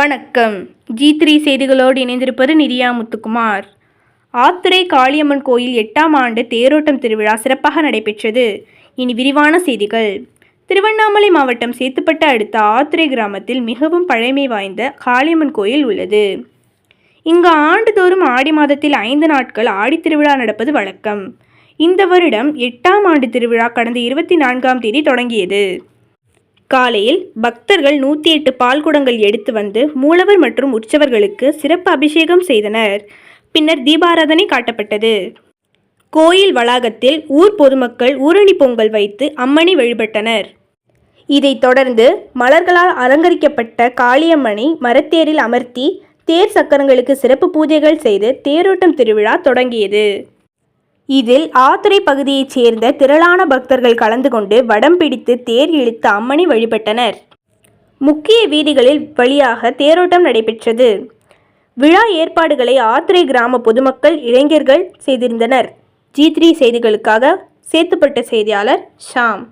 வணக்கம். G three செய்திகளோடு இணைந்திருப்பது நிதியா முத்துக்குமார். ஆத்துரை காளியம்மன் கோயில் எட்டாம் ஆண்டு தேரோட்டம் திருவிழா சிறப்பாக நடைபெற்றது. இனி விரிவான செய்திகள். திருவண்ணாமலை மாவட்டம் சேத்துப்பட்டு அடுத்த ஆத்துரை கிராமத்தில் மிகவும் பழமை வாய்ந்த காளியம்மன் கோயில் உள்ளது. இங்கு ஆண்டுதோறும் ஆடி மாதத்தில் ஐந்து நாட்கள் ஆடி திருவிழா நடப்பது வழக்கம். இந்த வருடம் எட்டாம் ஆண்டு திருவிழா கடந்த இருபத்தி நான்காம் தேதி தொடங்கியது. காலையில் பக்தர்கள் நூற்றி எட்டு பால் குடங்கள் எடுத்து வந்து மூலவர் மற்றும் உற்சவர்களுக்கு சிறப்பு அபிஷேகம் செய்தனர். பின்னர் தீபாராதனை காட்டப்பட்டது. கோயில் வளாகத்தில் ஊர் பொதுமக்கள் ஊரணி பொங்கல் வைத்து அம்மனை வழிபட்டனர். இதைத் தொடர்ந்து மலர்களால் அலங்கரிக்கப்பட்ட காளியம்மனை மரத்தேரில் அமர்த்தி தேர் சக்கரங்களுக்கு சிறப்பு பூஜைகள் செய்து தேரோட்டம் திருவிழா தொடங்கியது. இதில் ஆத்துரை பகுதியைச் சேர்ந்த திரளான பக்தர்கள் கலந்து கொண்டு வடம் பிடித்து தேர் இழுத்து அம்மனை வழிபட்டனர். முக்கிய வீதிகளில் வழியாக தேரோட்டம் நடைபெற்றது. விழா ஏற்பாடுகளை ஆத்துரை கிராம பொதுமக்கள் இளைஞர்கள் செய்திருந்தனர். ஜி த்ரீ செய்திகளுக்காக சேத்துப்பட்ட செய்தியாளர் ஷாம்.